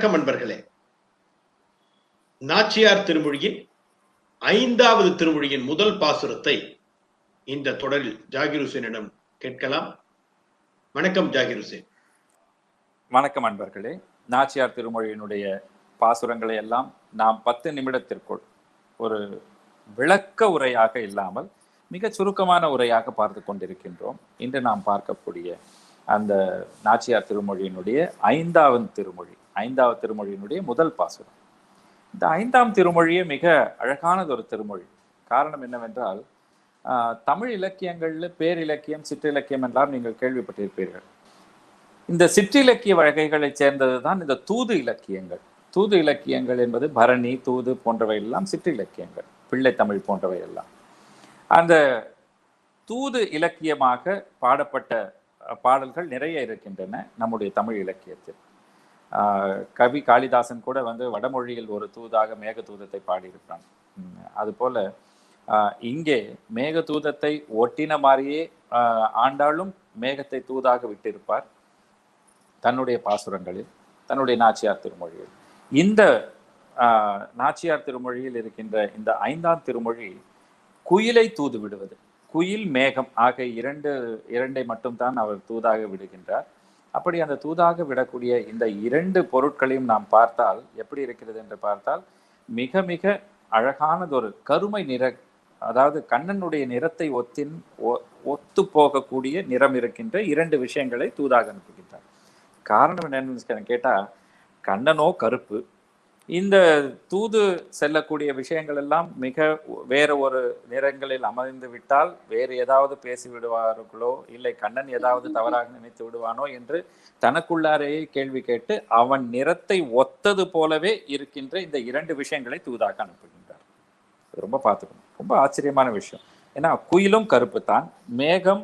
வணக்கம் அன்பர்களே நாச்சியார் திருமொழியின் ஐந்தாவது திருமொழியின் முதல் பாசுரத்தை இந்த தொடரில் ஜாகிர் ஹுசேனிடம் கேட்கலாம். வணக்கம் ஜாகிர் ஹுசேன். வணக்கம் அன்பர்களே நாச்சியார் திருமொழியினுடைய பாசுரங்களை எல்லாம் நாம் பத்து நிமிடத்திற்குள் ஒரு விளக்க உரையாக இல்லாமல் மிக சுருக்கமான உரையாக பார்த்து கொண்டிருக்கின்றோம். இன்று நாம் பார்க்கக்கூடிய அந்த நாச்சியார் திருமொழியினுடைய ஐந்தாவது திருமொழி. ஐந்தாவது திருமொழியினுடைய முதல் பாசுரம். இந்த ஐந்தாம் திருமொழியே மிக அழகானது ஒரு திருமொழி. காரணம் என்னவென்றால் தமிழ் இலக்கியங்களில் பேரிலக்கியம் சிற்றிலக்கியம் என்றால் நீங்கள் கேள்விப்பட்டிருப்பீர்கள். இந்த சிற்றிலக்கிய வகைகளைச் சேர்ந்தது தான் இந்த தூது இலக்கியங்கள். தூது இலக்கியங்கள் என்பது பரணி தூது போன்றவை எல்லாம் சிற்றிலக்கியங்கள் பிள்ளை தமிழ் போன்றவை எல்லாம். அந்த தூது இலக்கியமாக பாடப்பட்ட பாடல்கள் நிறைய இருக்கின்றன நம்முடைய தமிழ் இலக்கியத்தில். கவி காளிதாசன் கூட வந்து வடமொழியில் ஒரு தூதாக மேகதூதத்தை பாடியிருக்கிறான். பாடியிருப்பான் அதுபோல ஆஹ், இங்கே மேகதூதத்தை ஒட்டின மாதிரியே ஆஹ், மேகத்தை தூதாக விட்டிருப்பார் தன்னுடைய பாசுரங்களில் தன்னுடைய நாச்சியார் திருமொழியில். இந்த ஆஹ், நாச்சியார் திருமொழியில் இருக்கின்ற இந்த ஐந்தாம் திருமொழி குயிலை தூது விடுவது. குயில் மேகம் ஆகிய இரண்டு இரண்டை மட்டும்தான் அவர் தூதாக விடுகின்றார். அப்படி அந்த தூதாக விடக்கூடிய இந்த இரண்டு பொருட்களையும் நாம் பார்த்தால் எப்படி இருக்கிறது என்று பார்த்தால் மிக மிக அழகானதொரு கருமை நிற அதாவது கண்ணனுடைய நிறத்தை ஒத்தின் ஒ- ஒத்து போகக்கூடிய நிறம் இருக்கின்ற இரண்டு விஷயங்களை தூதாக அனுப்புகின்றார். காரணம் என்னன்னு கேட்டால் கண்ணனோ கருப்பு இந்த தூது செல்லக்கூடிய விஷயங்கள் எல்லாம் மிக வேற ஒரு நிறங்களில் அமைந்து விட்டால் வேறு ஏதாவது பேசி விடுவார்களோ இல்லை கண்ணன் ஏதாவது தவறாக நினைத்து விடுவானோ என்று தனக்குள்ளாரையே கேள்வி கேட்டு அவன் நிறத்தை ஒத்தது போலவே இருக்கின்ற இந்த இரண்டு விஷயங்களை தூதாக அனுப்புகின்றார். ரொம்ப பார்த்துக்கணும். ரொம்ப ஆச்சரியமான விஷயம். ஏன்னா குயிலும் கருப்பு தான் மேகம்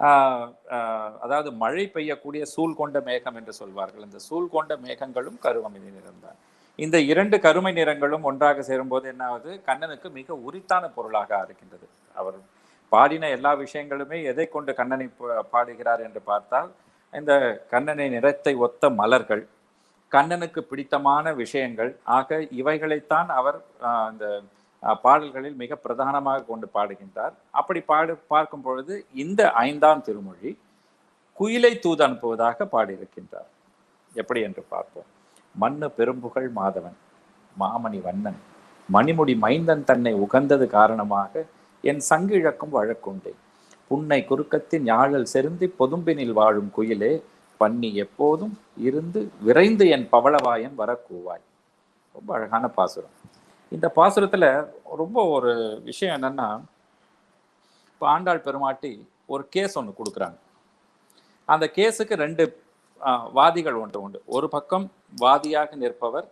ஆஹ், ஆஹ், அதாவது மழை பெய்யக்கூடிய சூழ் கொண்ட மேகம் என்று சொல்வார்கள். இந்த சூழ் கொண்ட மேகங்களும் கருவமைதி நிறம்தான் இந்த இரண்டு கருமை நிறங்களும் ஒன்றாக சேரும்போது என்ன ஆகுது கண்ணனுக்கு மிக உரித்தான பொருளாக இருக்கின்றது அவர் பாடின எல்லா விஷயங்களுமே எதை கொண்டு கண்ணனை பா- பாடுகிறார் என்று பார்த்தால் இந்த கண்ணனை நிறத்தை ஒத்த மலர்கள் கண்ணனுக்கு பிடித்தமான விஷயங்கள் ஆக இவைகளைத்தான் அவர் அந்த இந்த பாடல்களில் மிக பிரதானமாக கொண்டு பாடுகின்றார். அப்படி பாடு பார்க்கும் பொழுது இந்த ஐந்தாம் திருமொழி குயிலை தூது அனுப்புவதாக பாடியிருக்கின்றார். எப்படி என்று பார்ப்போம். மண்ணு பெரும்புகழ் மாதவன் மாமணி வண்ணன். மணிமுடி மைந்தன் தன்னை உகந்தது காரணமாக என் சங்கிழக்கும் வழக்குண்டே புன்னை குறுக்கத்தின் யாழல் செருந்தி பொதும்பினில் வாழும் குயிலே பன்னி எப்போதும் இருந்து விரைந்து என் பவளவாயன் வரக்கூவாய். ரொம்ப அழகான பாசுரம். இந்த பாசுரத்துல ரொம்ப ஒரு விஷயம் என்னன்னா இப்போ ஆண்டாள் பெருமாட்டி ஒரு கேஸ் ஒன்று கொடுக்குறாங்க. அந்த கேஸுக்கு ரெண்டு வாதிகள் ஒன்று உண்டு. ஒரு பக்கம் வாதியாக நிற்பவர்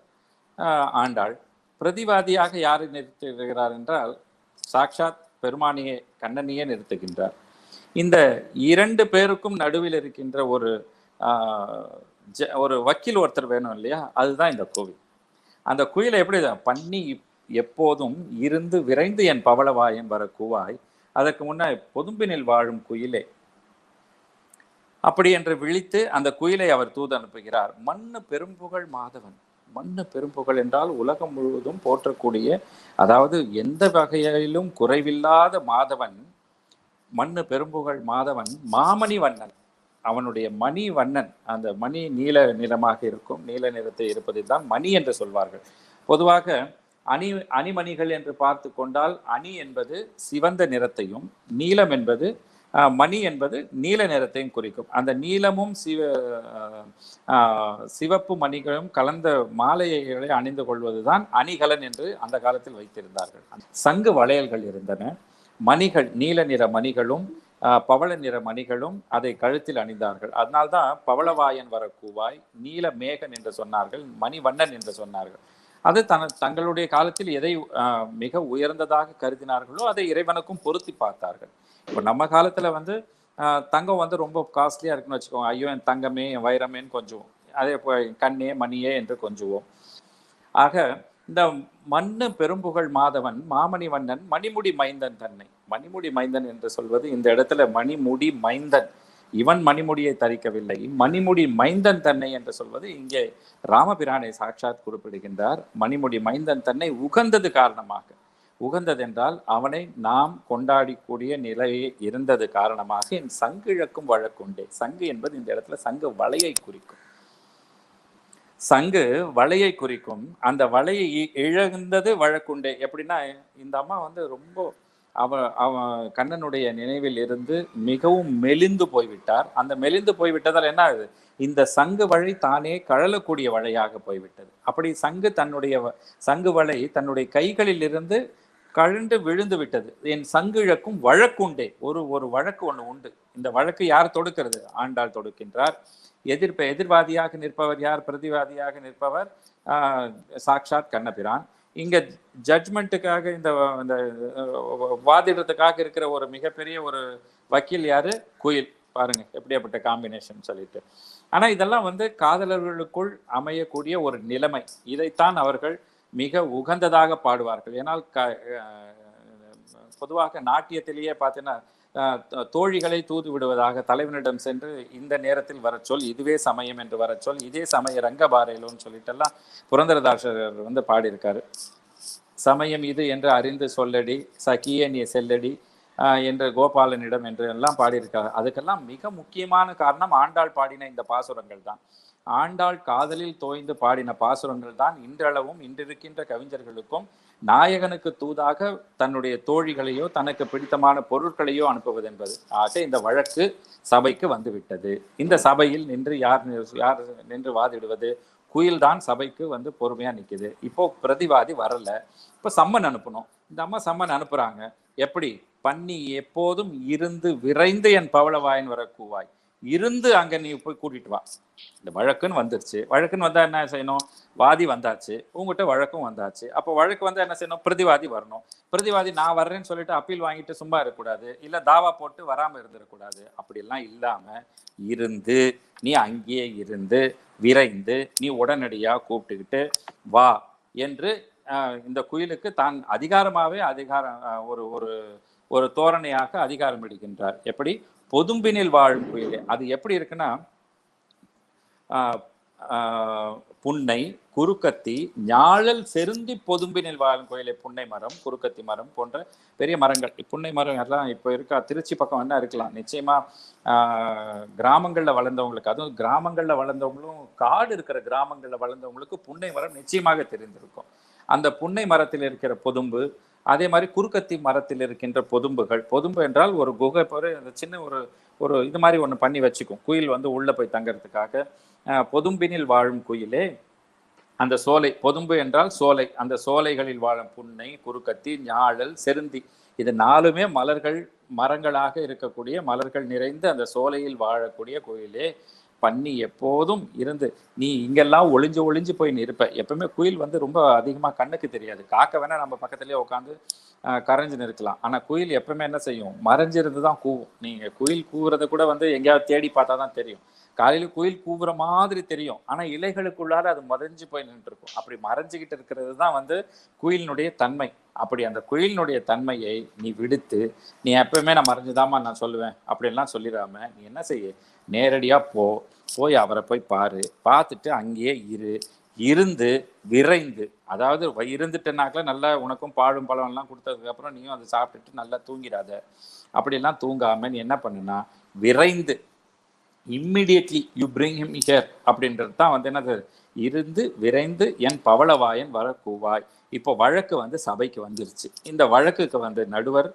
ஆண்டாள். பிரதிவாதியாக யாரை நிறுத்துகிறார் என்றால் சாக்ஷாத் பெருமானியே கண்ணனியே நிறுத்துகின்றார். இந்த இரண்டு பேருக்கும் நடுவில் இருக்கின்ற ஒரு ஒரு வக்கீல் ஒருத்தர் வேணும் இல்லையா? அதுதான் இந்த கோவில். அந்த குயிலை எப்படி தான் பண்ணி எப்போதும் இருந்து விரைந்து என் பவளவாயன் வர கூவாய் அதற்கு முன்னே பொதும்பினில் வாழும் குயிலே அப்படி என்று விழித்து அந்த குயிலை அவர் தூது அனுப்புகிறார். மண்ணு பெரும்புகழ் மாதவன். மண்ணு பெரும்புகழ் என்றால் உலகம் முழுவதும் போற்றக்கூடிய அதாவது எந்த வகையிலும் குறைவில்லாத மாதவன் மண்ணு பெரும்புகழ் மாதவன் மாமணி வண்ணன். அவனுடைய மணி வண்ணன் அந்த மணி நீல நிறமாக இருக்கும் நீல நிறத்தை இருப்பதை தான் மணி என்று சொல்வார்கள். பொதுவாக அணி அணிமணிகள் என்று பார்த்து கொண்டால் அணி என்பது சிவந்த நிறத்தையும் நீலம் என்பது மணி என்பது நீல நிறத்தையும் குறிக்கும். அந்த நீலமும் சிவ ஆஹ், சிவப்பு மணிகளும் கலந்த மாலைகளை அணிந்து கொள்வதுதான் அணிகலன் என்று அந்த காலத்தில் வைத்திருந்தார்கள். சங்கு வளையல்கள் இருந்தன. மணிகள் நீல நிற மணிகளும் ஆஹ், பவள நிற மணிகளும் அதை கழுத்தில் அணிந்தார்கள். அதனால்தான் பவளவாயன் வர கூவாய் நீல மேகன் என்று சொன்னார்கள் மணிவண்ணன் என்று சொன்னார்கள். அது தன தங்களுடைய காலத்தில் எதை மிக உயர்ந்ததாக கருதினார்களோ அதை இறைவனுக்கும் பொருத்தி பார்த்தார்கள். இப்போ நம்ம காலத்தில் வந்து தங்கம் வந்து ரொம்ப காஸ்ட்லியாக இருக்குன்னு வச்சுக்கோங்க. ஐயோ என் தங்கமே என் வைரமேன்னு கொஞ்சம் அதே போ கண்ணே மணியே என்று கொஞ்சுவோம். ஆக இந்த மண்ணு பெரும்புகழ் மாதவன் மாமணி வண்ணன் மணிமுடி மைந்தன் தன்னை. மணிமுடி மைந்தன் என்று சொல்வது இந்த இடத்துல மணிமுடி மைந்தன். இவன் மணிமுடியை தரிக்கவில்லை. மணிமுடி மைந்தன் தன்னை என்று சொல்வது இங்கே ராமபிரானை சாட்சாத் குறிப்பிடுகின்றார். மணிமுடி மைந்தன் தன்னை உகந்தது காரணமாக. உகந்ததென்றால் அவனை நாம் கொண்டாடிக்கூடிய நிலையே இருந்தது காரணமாக என் சங்கு இழக்கும் வழக்குண்டே. சங்கு என்பது இந்த இடத்துல சங்கு வலையை குறிக்கும். சங்கு வலையை குறிக்கும். அந்த வலையை இ- இழந்தது வழக்குண்டே. எப்படின்னா இந்த அம்மா வந்து ரொம்ப அவ அவ கண்ணனுடைய நினைவில் இருந்து மிகவும் மெலிந்து போய்விட்டார். அந்த மெலிந்து போய்விட்டதால் என்ன ஆகுது? இந்த சங்கு வழி தானே கழலக்கூடிய வழையாக போய்விட்டது. அப்படி சங்கு தன்னுடைய வ- சங்கு வலை தன்னுடைய கைகளில் இருந்து கழண்டு விழுந்து விட்டது. என் சங்கு இழக்கும் வழக்குண்டே ஒரு ஒரு வழக்கு ஒன்று உண்டு. இந்த வழக்கு யார் தொடுக்கிறது? ஆண்டாள் தொடுக்கின்றார். எதிர்ப்ப எதிர்வாதியாக நிற்பவர் யார்? பிரதிவாதியாக நிற்பவர்? சாக்ஷாத் கண்ணபிரான். இங்க ஜட்மெண்ட்டுக்காக இந்த இந்த வாதிடுறதுக்காக இருக்கிற ஒரு மிகப்பெரிய ஒரு வக்கீல் யாரு? குயில். பாருங்க எப்படியாப்பட்ட காம்பினேஷன் சொல்லிட்டு. ஆனா இதெல்லாம் வந்து காதலர்களுக்குள் அமையக்கூடிய ஒரு நிலைமை. இதைத்தான் அவர்கள் மிக உகந்ததாக பாடுவார்கள். ஏனால் க பொதுவாக நாட்டியத்திலேயே பார்த்தீங்கன்னா தோழிகளை தூது விடுவதாக தலைவனிடம் சென்று இந்த நேரத்தில் வர சொல் இதுவே சமயம் என்று வர சொல் இதே சமய ரங்கபாரையிலோன்னு சொல்லிட்டெல்லாம் புரந்தரதாசர் வந்து பாடியிருக்காரு. சமயம் இது என்று அறிந்து சொல்லடி சகியே நீ செல்லடி என்று கோபாலனிடம் என்று எல்லாம் பாடியிருக்காங்க அதுக்கெல்லாம் மிக முக்கியமான காரணம் ஆண்டாள் பாடின இந்த பாசுரங்கள் தான். ஆண்டாள் காதலில் தோய்ந்து பாடின பாசுரங்கள் தான் இன்றளவும் இன்றிருக்கின்ற கவிஞர்களுக்கும் நாயகனுக்கு தூதாக தன்னுடைய தோழிகளையோ தனக்கு பிடித்தமான பொருட்களையோ அனுப்புவது என்பது. ஆக இந்த வழக்கு சபைக்கு வந்துவிட்டது. இந்த சபையில் நின்று யார் யார் நின்று வாதிடுவது? குயில் தான் சபைக்கு வந்து பொறுமையா நிக்குது. இப்போ பிரதிவாதி வரல. இப்போ சம்மன் அனுப்பணும். இந்த அம்மா சம்மன் அனுப்புறாங்க. எப்படி? பண்ணி எப்போதும் இருந்து விரைந்து என் பவளவாயன் வர கூவாய் இருந்து அங்க நீ போய் கூட்டிட்டு வா. இந்த வழக்குன்னு வந்துருச்சு. வழக்குன்னு வந்தா என்ன செய்யணும்? வாதி வந்தாச்சு. உங்ககிட்ட வழக்கும் வந்தாச்சு. அப்போ வழக்கு வந்தா என்ன செய்யணும்? பிரதிவாதி வரணும். பிரதிவாதி நான் வர்றேன்னு சொல்லிட்டு அப்பீல் வாங்கிட்டு சும்மா இருக்கக்கூடாது. இல்ல தாவா போட்டு வராம இருந்துடக்கூடாது அப்படிலாம் இல்லாம இருந்து நீ அங்கேயே இருந்து விரைந்து நீ உடனடியா கூப்பிட்டுக்கிட்டு வா. என்று இந்த குயிலுக்கு தான் அதிகாரமாவே அதிகாரம் ஒரு ஒரு ஒரு தோரணையாக அதிகாரம் எடுக்கின்றார். எப்படி? பொதும்பினில் வாழும் குயிலே. அது எப்படி இருக்குன்னா ஆஹ், புன்னை குறுக்கத்தி ஞாழல் செருந்தி பொதும்பினில் வாழும் கோயிலை புன்னை மரம் குறுக்கத்தி மரம் போன்ற பெரிய மரங்கள். புன்னை மரம் எல்லாம் இப்போ இருக்கா திருச்சி பக்கம் என்ன இருக்கலாம். நிச்சயமா கிராமங்களில் வளர்ந்தவங்களுக்கு அதுவும் கிராமங்களில் வளர்ந்தவங்களும் காடு இருக்கிற கிராமங்களில் வளர்ந்தவங்களுக்கு புன்னை மரம் நிச்சயமாக தெரிந்திருக்கும். அந்த புன்னை மரத்தில் இருக்கிற பொதும்பு அதே மாதிரி குறுக்கத்தி மரத்தில் இருக்கின்ற பொதும்புகள். பொதும்பு என்றால் ஒரு குகை போல அந்த சின்ன ஒரு ஒரு இது மாதிரி ஒன்று பண்ணி வச்சுக்கும். குயில் வந்து உள்ளே போய் தங்கிறதுக்காக. பொதும்பினில் வாழும் குயிலே அந்த சோலை பொதும்பு என்றால் சோலை. அந்த சோலைகளில் வாழும் புன்னை குறுக்கத்தி ஞாழல் செருந்தி இது நாலுமே மலர்கள் மரங்களாக இருக்கக்கூடிய மலர்கள் நிறைந்து அந்த சோலையில் வாழக்கூடிய கோயிலே பண்ணி எப்போதும் இருந்து நீ இங்கெல்லாம் ஒளிஞ்சு ஒளிஞ்சு போய் நிற்ப. எப்பவுமே குயில் வந்து ரொம்ப அதிகமாக கண்ணுக்கு தெரியாது. காக்க வேணா நம்ம பக்கத்துலேயே உட்காந்து கரைஞ்சு நிற்கலாம். ஆனால் குயில் எப்பவுமே என்ன செய்யும்? மறைஞ்சிருந்து தான் கூவும். நீங்கள் குயில் கூவுறத கூட வந்து எங்கேயாவது தேடி பார்த்தா தான் தெரியும். காலையில் குயில் கூவுற மாதிரி தெரியும். ஆனால் இலைகளுக்குள்ளார அது மறைஞ்சு போய் நின்று இருக்கும் அப்படி மறைஞ்சுக்கிட்டு இருக்கிறது தான் வந்து குயிலினுடைய தன்மை. அப்படி அந்த குயிலினுடைய தன்மையை நீ விடுத்து நீ எப்பவுமே நான் மறைஞ்சுதாம்மா நான் சொல்லுவேன் அப்படின்லாம் சொல்லிடாம நீ என்ன செய்ய? நேரடியாக போ போய் அவரை போய் பாரு பார்த்துட்டு அங்கேயே இரு இருந்து விரைந்து அதாவது இருந்துட்டனாக்கில் நல்லா உனக்கும் பாழும் பழம்லாம் கொடுத்ததுக்கப்புறம் நீயும் அதை சாப்பிட்டுட்டு நல்லா தூங்கிடாத. அப்படிலாம் தூங்காமல் நீ என்ன பண்ணுனா விரைந்து immediately you bring him here அப்படின்றது தான் வந்து என்னது? இருந்து விரைந்து என் பவளவாயன் வர கூவாய் இப்போ வழக்கு வந்து சபைக்கு வந்துருச்சு. இந்த வழக்குக்கு வந்து நடுவர்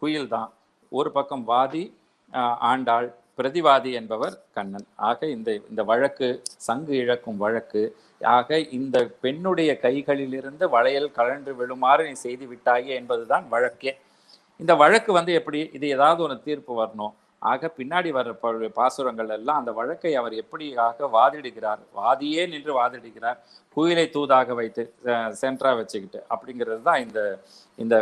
குயில் தான். ஒரு பக்கம் வாதி ஆண்டாள் பிரதிவாதி என்பவர் கண்ணன். ஆக இந்த இந்த வழக்கு சங்கு இழக்கும் வழக்கு ஆக இந்த பெண்ணுடைய கைகளிலிருந்து வளையல் கழன்று விழுமாறு நீ செய்து விட்டாயே என்பதுதான் வழக்கே. இந்த வழக்கு வந்து எப்படி இது ஏதாவது ஒரு தீர்ப்பு வரணும்? ஆக பின்னாடி வர்ற பாசுரங்கள் எல்லாம் அந்த வழக்கை அவர் எப்படியாக வாதிடுகிறார்? வாதியே நின்று வாதிடுகிறார். குயிலை தூதாக வைத்து அஹ், சென்ட்ரா வச்சுக்கிட்டு. அப்படிங்கிறது தான் இந்த இந்த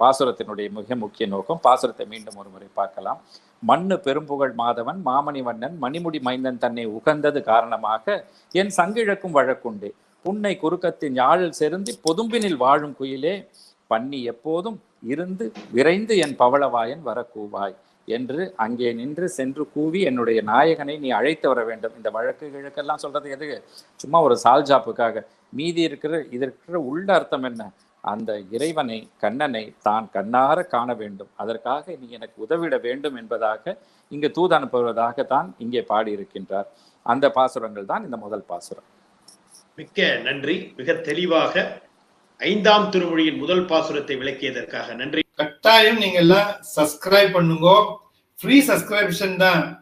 பாசுரத்தினுடைய மிக முக்கிய நோக்கம். பாசுரத்தை மீண்டும் ஒரு முறை பார்க்கலாம். மண்ணு பெரும்புகழ் மாதவன் மாமணி வண்ணன் மணிமுடி மைந்தன் தன்னை உகந்தது காரணமாக என் சங்கிழக்கும் வழக்குண்டு. புன்னை குறுக்கத்தின் யாழில் செருந்தி பொதும்பினில் வாழும் குயிலே பண்ணி எப்போதும் இருந்து விரைந்து என் பவளவாயன் வர கூவாய் என்று அங்கே நின்று சென்று கூவி என்னுடைய நாயகனை நீ அழைத்து வர வேண்டும். இந்த வழக்கு கிழக்கெல்லாம் சொல்றது எதுக்கு சும்மா ஒரு சால்ஜாப்புக்காக மீதி இருக்கிற இதற்கிற உள்ள அர்த்தம் என்ன? அந்த இறைவனை கண்ணனை தான் கண்ணார காண வேண்டும். அதற்காக நீ எனக்கு உதவிட வேண்டும் என்பதாக இங்கு தூது அனுப்புவதாக தான் இங்கே பாடியிருக்கின்றார். அந்த பாசுரங்கள் தான் இந்த முதல் பாசுரம். மிக்க நன்றி. மிக தெளிவாக ஐந்தாம் திருமொழியின் முதல் பாசுரத்தை விளக்கியதற்காக நன்றி. கட்டாயம் நீங்க எல்லாம் சப்ஸ்கிரைப் பண்ணுங்க. ஃப்ரீ சப்ஸ்கிரிப்ஷன் தான்.